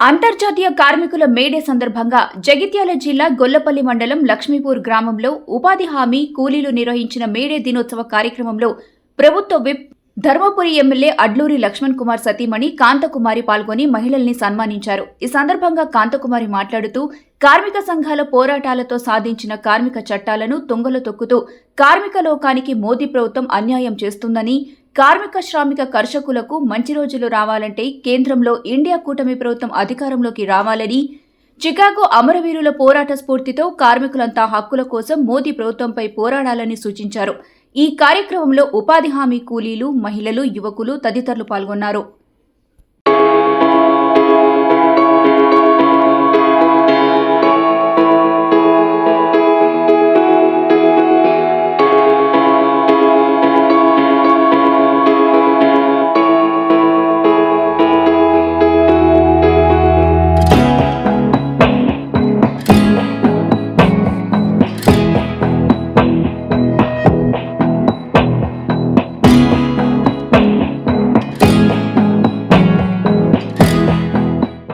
అంతర్జాతీయ కార్మికుల మేడే సందర్భంగా జగిత్యాల జిల్లా గొల్లపల్లి మండలం లక్ష్మీపూర్ గ్రామంలో ఉపాధి హామీ కూలీలు నిర్వహించిన మేడే దినోత్సవ కార్యక్రమంలో ప్రభుత్వ విప్ ధర్మపురి ఎమ్మెల్యే అడ్లూరి లక్ష్మణ్ కుమార్ సతీమణి కాంతకుమారి పాల్గొని మహిళల్ని సన్మానించారు. ఈ సందర్భంగా కాంతకుమారి మాట్లాడుతూ కార్మిక సంఘాల పోరాటాలతో సాధించిన కార్మిక చట్టాలను తొంగలు తొక్కుతూ కార్మిక లోకానికి మోదీ ప్రభుత్వం అన్యాయం చేస్తుందని కార్మిక శ్రామిక కర్షకులకు మంచి రోజులు రావాలంటే కేంద్రంలో ఇండియా కూటమి ప్రభుత్వం అధికారంలోకి రావాలని చికాగో అమరవీరుల పోరాట స్ఫూర్తితో కార్మికులంతా హక్కుల కోసం మోదీ ప్రభుత్వంపై పోరాడాలని సూచించారు. ఈ కార్యక్రమంలో ఉపాధి హామీ కూలీలు మహిళలు యువకులు తదితరులు పాల్గొన్నారు.